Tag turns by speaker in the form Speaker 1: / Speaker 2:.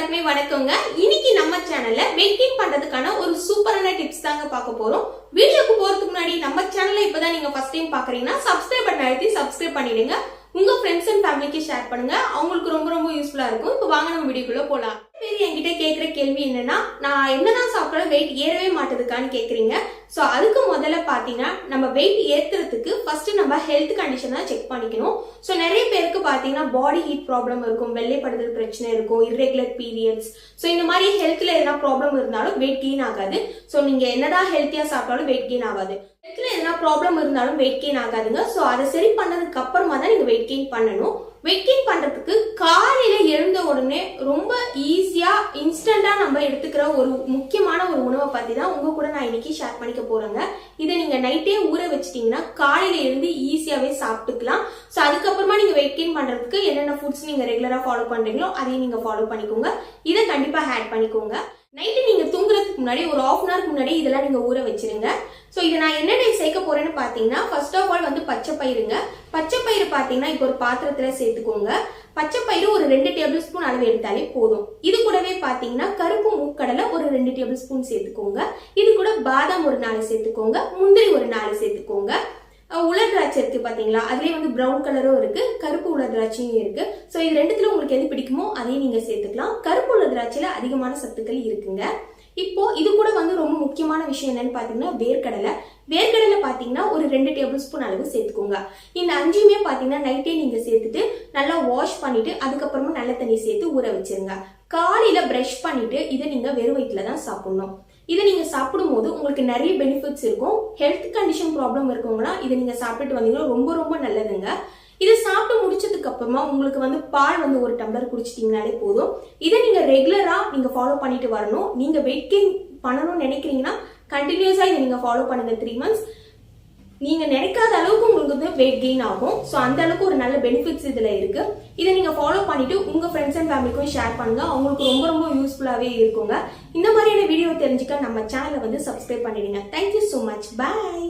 Speaker 1: எல்லாருக்குமே வணக்கங்க. இன்னைக்கு நம்ம சேனல்ல வெயிட் கெயின் பண்றதுக்கான ஒரு சூப்பரான டிப்ஸ் தாங்க பார்க்க போறோம். வீடியோக்கு போறதுக்கு முன்னாடி நம்ம சேனல்ல இப்பதான் நீங்க ஃபர்ஸ்ட் டைம் பாக்குறீங்கன்னா சப்ஸ்கிரைப் பட்டன் அழுத்தி சப்ஸ்கிரைப் பண்ணிடுங்க. உங்க ஃப்ரெண்ட்ஸ் அண்ட் ஃபேமிலிக்கு ஷேர் பண்ணுங்க. அவங்களுக்கு ரொம்ப ரொம்ப யூஸ்ஃபுல்லா இருக்கும். இப்போ வாங்க நம்ம வீடியோக்குள்ள போலாம். பேர் என்கிட்ட கேக்குற கேள்வி என்னன்னா நான் என்னதான் சாப்பிட்டாலும் வெயிட் ஏறவே மாட்டேதுக்கான்னு கேட்குறீங்க ஸோ அதுக்கு முதல்ல பார்த்தீங்கன்னா நம்ம வெயிட் ஏத்துறதுக்கு ஃபர்ஸ்ட் நம்ம ஹெல்த் கண்டிஷன் தான் செக் பண்ணிக்கணும். ஸோ நிறைய பேருக்கு பார்த்தீங்கன்னா பாடி ஹீட் ப்ராப்ளம் இருக்கும் வெள்ளைப்படுதல் பிரச்சனை இருக்கும் இர்ரெகுலர் பீரியட்ஸ் ஸோ இந்த மாதிரி ஹெல்த்ல எதனா ப்ராப்ளம் இருந்தாலும் வெயிட் கெயின் ஆகாது. ஸோ நீங்க என்னதான் ஹெல்த்தியா சாப்பிட்டாலும் வெயிட் கெயின் ஆகாது. ஹெல்த்ல எதனா ப்ராப்ளம் இருந்தாலும் வெயிட் கெயின் ஆகாதுங்க. ஸோ அதை சரி பண்ணதுக்கு அப்புறமா தான் நீங்க வெயிட் கெயின் பண்ணணும். வெயிட் கெயின் பண்றதுக்கு காலையில எழுந்த ரொம்ப ஈஸியா இன்ஸ்டண்டா நம்ம எடுத்துக்கிற ஒரு முக்கியமான ஒரு உணவை பத்தி தான் உங்க கூட நான் இன்னைக்கு ஷேர் பண்ணிக்க போறேங்க. இதை நீங்க நைட்டே ஊற வச்சிட்டீங்கன்னா காலையில இருந்து ஈஸியாவே சாப்பிட்டுக்கலாம். ஸோ அதுக்கப்புறமா நீங்க வெயிட் கெயின் பண்றதுக்கு என்னென்ன ஃபுட்ஸ் நீங்க ரெகுலரா ஃபாலோ பண்றீங்களோ அதையும் நீங்க ஃபாலோ பண்ணிக்கோங்க. இதை கண்டிப்பா ஆட் பண்ணிக்கோங்க. நைட்டு நீங்க தூங்குறதுக்கு முன்னாடி ஒரு ஆஃப் அன் ஹவருக்கு முன்னாடி இதெல்லாம் நீங்க ஊற வச்சிருங்க. ஸோ இதை நான் என்னென்ன சேர்க்க போறேன்னு பார்த்தீங்கன்னா ஃபர்ஸ்ட் ஆஃப் ஆல் வந்து பச்சை பயிருங்க பச்சை பயிறு பார்த்தீங்கன்னா இப்போ ஒரு பாத்திரத்தில் சேர்த்துக்கோங்க. பச்சை பயிறு ஒரு ரெண்டு டேபிள் ஸ்பூன் அளவு எடுத்தாலே போதும். இது கூடவே பார்த்தீங்கன்னா கருப்பு மூக்கடலை ஒரு ரெண்டு டேபிள் ஸ்பூன் சேர்த்துக்கோங்க. இது கூட பாதாம் ஒரு நாலு சேர்த்துக்கோங்க. முந்திரி ஒரு நாலு சேர்த்துக்கோங்க. அஹ் உலர் திராட்சை இருக்கு பாத்தீங்களா? அதுலயே வந்து ப்ரௌன் கலரும் இருக்கு. கருப்பு உலர் திராட்சையும் இருக்கு. ஸோ இது ரெண்டுத்துல உங்களுக்கு எது பிடிக்குமோ அதையும் நீங்க சேர்த்துக்கலாம். கருப்பு உலர் திராட்சையில அதிகமான சத்துக்கள் இருக்குங்க. இப்போ இது முக்கியமான விஷயம் என்னன்னு பாத்தீங்கன்னா வேர்க்கடலை. வேர்க்கடலை பாத்தீங்கன்னா ஒரு ரெண்டு டேபிள் ஸ்பூன் அளவு சேர்த்துக்கோங்க. இந்த அஞ்சுமே பாத்தீங்கன்னா நைட்டே நீங்க சேர்த்துட்டு நல்லா வாஷ் பண்ணிட்டு அதுக்கப்புறமா நல்ல தண்ணி சேர்த்து ஊற வச்சிருங்க. காலையில பிரஷ் பண்ணிட்டு இதை நீங்க வெறும் வயிற்றுல தான் சாப்பிடணும். இதை நீங்க சாப்பிடும்போது உங்களுக்கு நிறைய பெனிஃபிட்ஸ் இருக்கும். ஹெல்த் கண்டிஷன் ப்ராப்ளம் இருக்கவங்களாம் இதை நீங்க சாப்பிட்டு வந்தீங்கன்னா ரொம்ப ரொம்ப நல்லதுங்க. இதை சாப்பிட்டு அப்புறமா உங்களுக்கு வந்து பால் வந்து ஒரு டம்ளர் குடிச்சிட்டீங்கனாலே போதும். இதை நீங்க ரெகுலரா நீங்க ஃபாலோ பண்ணிட்டு வரணும். நீங்க வெயிட் கெயின் பண்ணணும்னு நினைக்கிறீங்கன்னா கண்டினியூஸா இதை நீங்க ஃபாலோ பண்ணுங்க த்ரீ மந்த்ஸ் நீங்க நினைக்காத அளவுக்கு உங்களுக்கு வந்து வெயிட் கெயின் ஆகும். ஸோ அந்த அளவுக்கு ஒரு நல்ல பெனிஃபிட்ஸ் இதுல இருக்கு. இதை நீங்க ஃபாலோ பண்ணிட்டு உங்க ஃப்ரெண்ட்ஸ் அண்ட் ஃபேமிலிக்கும் ஷேர் பண்ணுங்க. அவங்களுக்கு ரொம்ப ரொம்ப யூஸ்ஃபுல்லாவே இருக்குங்க. இந்த மாதிரியான வீடியோ தெரிஞ்சுக்க நம்ம சேனலை வந்து சப்ஸ்கிரைப் பண்ணிடுங்க. Thank you so much bye